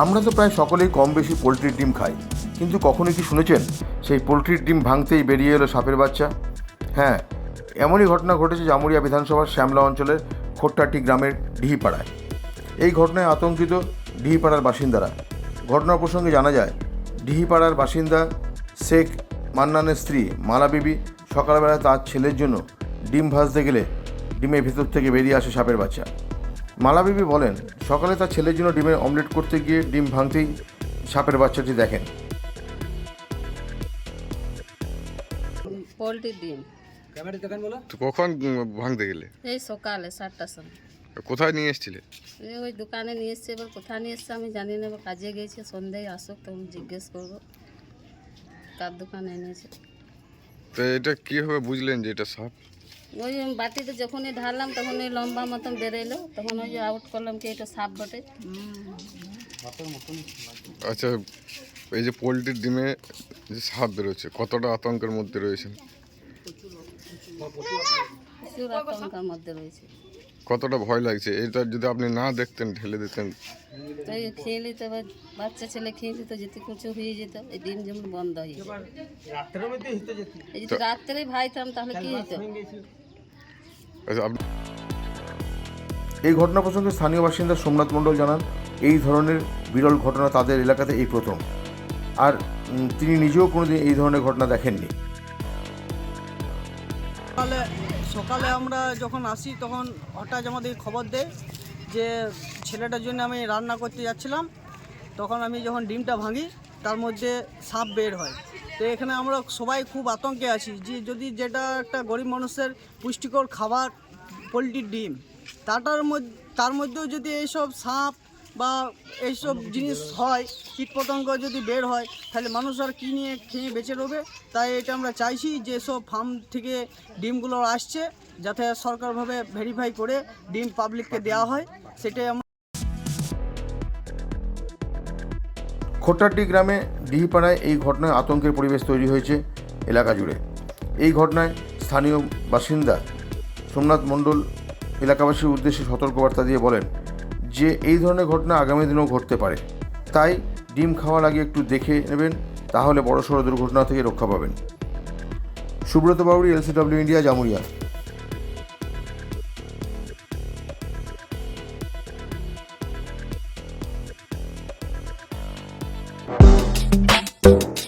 আমরা তো প্রায় সকলেই কম বেশি পোলট্রির ডিম খাই। কিন্তু কখনো কি শুনেছেন? সেই পোলট্রির ডিম ভাঙতেই বেরিয়ে এলো সাপের বাচ্চা? হ্যাঁ এমনই ঘটনা ঘটেছে জামুরিয়া বিধানসভার শ্যামলা অঞ্চলের খোট্টাটি গ্রামের ডিহিপাড়ায় এই ঘটনায় আতঙ্কিত ডিহিপাড়ার বাসিন্দারা। ঘটনা প্রসঙ্গে জানা যায় ডিহিপাড়ার বাসিন্দা শেখ মান্নানের স্ত্রী মালা বিবি সকালবেলা তার ছেলের জন্য ডিম ভাজতে গেলে ডিমের ভেতর থেকে বেরিয়ে আসে সাপের বাচ্চা। মালা বিবি বলেন সকালে তার ছেলের জন্য ডিমের অমলেট করতে গিয়ে ডিম ভাঙতেই সাপের বাচ্চাটি দেখেন। পোলট্রির ডিম। তো কখন ভাঙতে গেলে? এই সকালে সাতটার সময়। কোথায় নিয়ে এসেছিলে? এই ওই দোকানে নিয়ে এসছে এবার কোথায় নিয়ে এসছে আমি জানি না এবার কাজে গেছে সন্ধ্যায় আসুক তখন জিজ্ঞেস করব। কার দোকানে এনেছে। তো এটা কীভাবে বুঝলেন যে এটা সাপ? ওই আমি বাটিতে যখনই ঢাললাম তখন ওই লম্বা মতন বেরোলো তখন ওই যে আউট করলাম কি এটা সাপ বটে। আচ্ছা এই যে পোলট্রির ডিমে যে সাপ বেরোচ্ছে কতটা আতঙ্কের মধ্যে রয়েছেন প্রচুর আতঙ্কের মধ্যে রয়েছে। কতটা ভয় লাগছে? এটা যদি আপনি না দেখতেন ঢেলে দিতেন। খেয়ে নিত এবার বাচ্চা ছেলে খেয়ে নিত যেতে কিছু হয়ে যেত এই ডিম যেমন বন্ধ হয়ে যেত। এই যদি রাত্রেই ভাইতাম তাহলে কি হতো এই ঘটনা প্রসঙ্গে স্থানীয় বাসিন্দা সোমনাথ মণ্ডল জানান এই ধরনের বিরল ঘটনা তাদের এলাকাতে এই প্রথম। আর তিনি নিজেও কোনোদিন এই ধরনের ঘটনা দেখেননি। সকালে সকালে আমরা যখন আসি তখন হঠাৎ আমাদের খবর দেয় যে ছেলেটার জন্য আমি রান্না করতে যাচ্ছিলাম। তখন আমি যখন ডিমটা ভাঙি তার মধ্যে সাপ বের হয়। তো এখানে আমরা সবাই খুব আতঙ্কে আছি যে যদি যেটা একটা গরিব মানুষের পুষ্টিকর খাবার, পোলট্রির ডিম, তাটার মধ্যে, তার মধ্যেও যদি এইসব সাপ বা এইসব জিনিস হয়, কীটপতঙ্গ যদি বের হয়, তাহলে মানুষ আর কী নিয়ে খেয়ে বেঁচে রবে? তাই এটা আমরা চাইছি যে সব ফার্ম থেকে ডিমগুলো আসছে, যাতে সরকারভাবে ভেরিফাই করে ডিম পাবলিককে দেওয়া হয়। সেটাই খোট্টাটি গ্রামে ডিহিপাড়ায় এই ঘটনায় আতঙ্কের পরিবেশ তৈরি হয়েছে এলাকা জুড়ে। এই ঘটনায় স্থানীয় বাসিন্দা সোমনাথ মণ্ডল এলাকাবাসীর উদ্দেশ্যে সতর্কবার্তা দিয়ে বলেন যে, এই ধরনের ঘটনা আগামী দিনেও ঘটতে পারে। তাই ডিম খাওয়ার আগে একটু দেখে নেবেন, তাহলে বড়সড় দুর্ঘটনা থেকে রক্ষা পাবেন। Subrata Bauri LCW India, Jamuria.